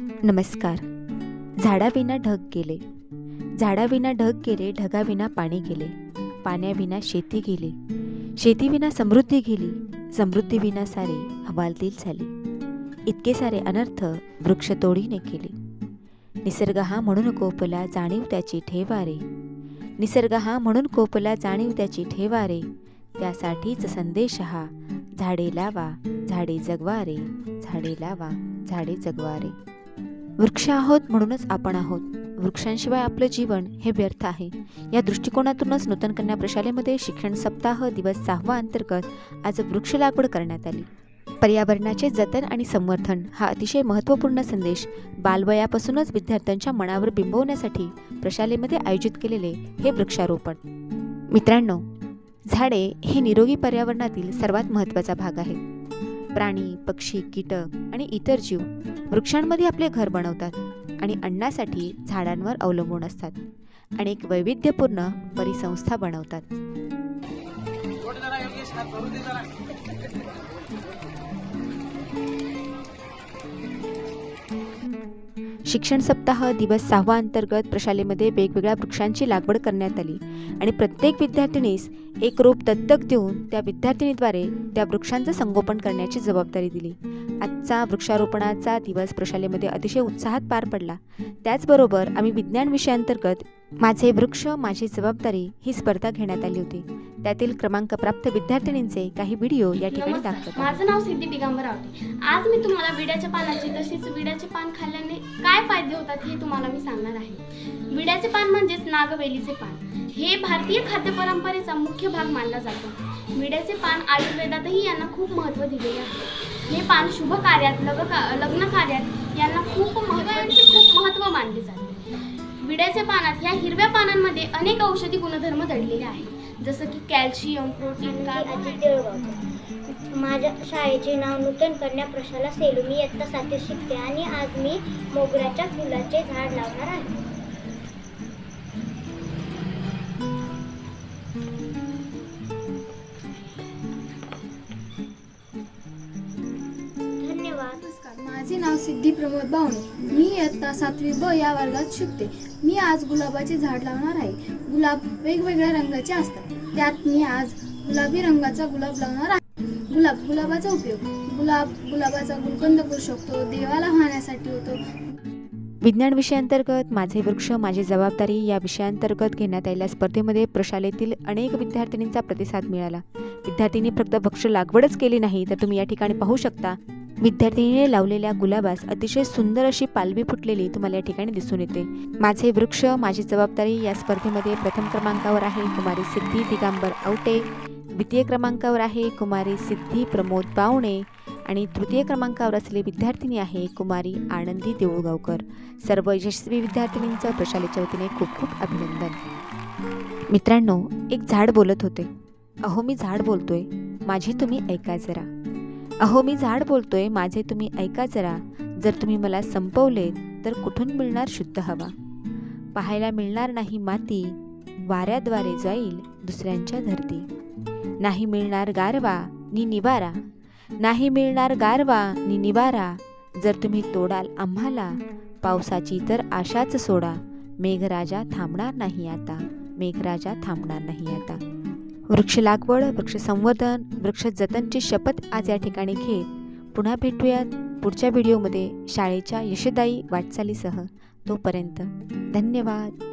नमस्कार. झाडाविना ढग गेले. झाडाविना ढग गेले ढगाविना पाणी गेले. पाण्याविना शेती गेली. शेतीविना समृद्धी गेली. समृद्धीविना सारे हवालदिल झाले. इतके सारे अनर्थ वृक्षतोडीने केले. निसर्ग हा म्हणून कोपला जाणीव त्याची ठेवारे. निसर्ग हा म्हणून कोपला जाणीव त्याची ठेवारे. त्यासाठीच संदेश हा झाडे लावा झाडे जगवारे झाडे लावा झाडे जगवारे. वृक्ष आहोत म्हणूनच आपण आहोत. वृक्षांशिवाय आपलं जीवन हे व्यर्थ आहे. या दृष्टिकोनातूनच नूतन कन्या प्रशालेमध्ये शिक्षण सप्ताह दिवस सहावा अंतर्गत आज वृक्ष लागवड करण्यात आली. पर्यावरणाचे जतन आणि संवर्धन हा अतिशय महत्त्वपूर्ण संदेश बालवयापासूनच विद्यार्थ्यांच्या मनावर बिंबवण्यासाठी प्रशालेमध्ये आयोजित केलेले हे वृक्षारोपण. मित्रांनो झाडे हे निरोगी पर्यावरणातील सर्वात महत्त्वाचा भाग आहे प्राणी पक्षी कीटक आणि इतर जीव वृक्षांमध्ये आपले घर बनवतात आणि अन्नासाठी झाडांवर अवलंबून असतात अनेक वैविध्यपूर्ण परिसंस्था बनवतात. शिक्षण सप्ताह दिवस सहावा अंतर्गत प्रशालेमध्ये वेगवेगळ्या वृक्षांची लागवड करण्यात आली. आणि प्रत्येक विद्यार्थिनीस एक रोप दत्तक देऊन त्या विद्यार्थिनीद्वारे त्या वृक्षांचं संगोपन करण्याची जबाबदारी दिली. आजचा वृक्षारोपणाचा दिवस प्रशालेमध्ये अतिशय उत्साहात पार पडला. त्याचबरोबर आम्ही विज्ञान विषयांतर्गत माझे वृक्ष माझी जबाबदारी ही स्पर्धा घेण्यात आली होती. त्यातील क्रमांकप्राप्त विद्यार्थिनींचे काही व्हिडिओ या ठिकाणी दाखवतात माझं नाव सिद्धी दिगंबर आवटे आज मी तुम्हाला विड्याच्या पानाचे तसेच विड्याचे पान खाल्ल्याने काय फायदे होतात हे तुम्हाला मी सांगणार आहे. विड्याचे पान म्हणजेच नागवेलीचे पान. हे भारतीय खाद्य परंपरेचा मुख्य भाग मानला जातो. विड्याचे पान आयुर्वेदातही यांना खूप महत्त्व दिलेले आहे. हे पान शुभ कार्यात लग लग्न कार्यात यांना खूप महत्त्व खूप महत्त्व मानले जाते. विड्याच्या पानात ह्या हिरव्या पानांमध्ये अनेक औषधी गुणधर्म दडलेले आहेत. जसं की कॅल्शियम प्रोटीन मी माझ्या शाळेचे नाव नूतन कन्या प्रशाला सेलू. मी इयत्ता सातवीत शिकते आणि आज मी मोगऱ्याच्या फुलाचे झाड लावणार आहे. माझे नाव सिद्धी प्रमोद बावणे. मी इयत्ता सातवी ब या वर्गात शिकते. मी आज गुलाबाचे झाड लावणार आहे. गुलाब वेगवेगळ्या रंगाचे असतात. त्यात मी आज गुलाबी रंगाचा गुलाब लावणार आहे. गुलाब गुलाबाचा उपयोग. गुलाब गुलाबाचा गुलकंद करू शकतो. देवाला वाहण्यासाठी होतो. विज्ञान विषयाअंतर्गत माझे वृक्ष माझी जबाबदारी या विषयाअंतर्गत घेण्यात आलेल्या स्पर्धेमध्ये प्रशालेतील अनेक विद्यार्थिनींचा प्रतिसाद मिळाला. विद्यार्थिनी फक्त वृक्ष लागवडच केली नाही तर तुम्ही या ठिकाणी पाहू शकता. विद्यार्थिनीने लावलेल्या गुलाबास अतिशय सुंदर अशी पालवी फुटलेली तुम्हाला या ठिकाणी दिसून येते. माझे वृक्ष माझी जबाबदारी या स्पर्धेमध्ये प्रथम क्रमांकावर आहे कुमारी सिद्धी दिगांबर आवटे. द्वितीय क्रमांकावर आहे कुमारी सिद्धी प्रमोद बावणे. आणि तृतीय क्रमांकावर असलेली विद्यार्थिनी आहे कुमारी आनंदी देऊळगावकर. सर्व यशस्वी विद्यार्थिनींचं प्रशालेच्या वतीने खूप खूप अभिनंदन. मित्रांनो एक झाड बोलत होते. अहो मी झाड बोलतोय. माझी तुम्ही ऐका जरा. अहो मी झाड बोलतोय माझे तुम्ही ऐका जरा. जर तुम्ही मला संपवले तर कुठून मिळणार शुद्ध हवा? पाहायला मिळणार नाही माती वाऱ्याद्वारे जाईल दुसऱ्यांच्या धरती. नाही मिळणार गारवा नि निवारा. नाही मिळणार गारवा नि निवारा. जर तुम्ही तोडाल आम्हाला पावसाची तर आशाच सोडा. मेघराजा थांबणार नाही आता. मेघराजा थांबणार नाही आता. वृक्ष लागवड वृक्ष संवर्धन वृक्ष जतनची शपथ आज या ठिकाणी घेत पुन्हा भेटूयात पुढच्या व्हिडिओमध्ये शाळेच्या यशदायी वाटचालीसह तोपर्यंत धन्यवाद.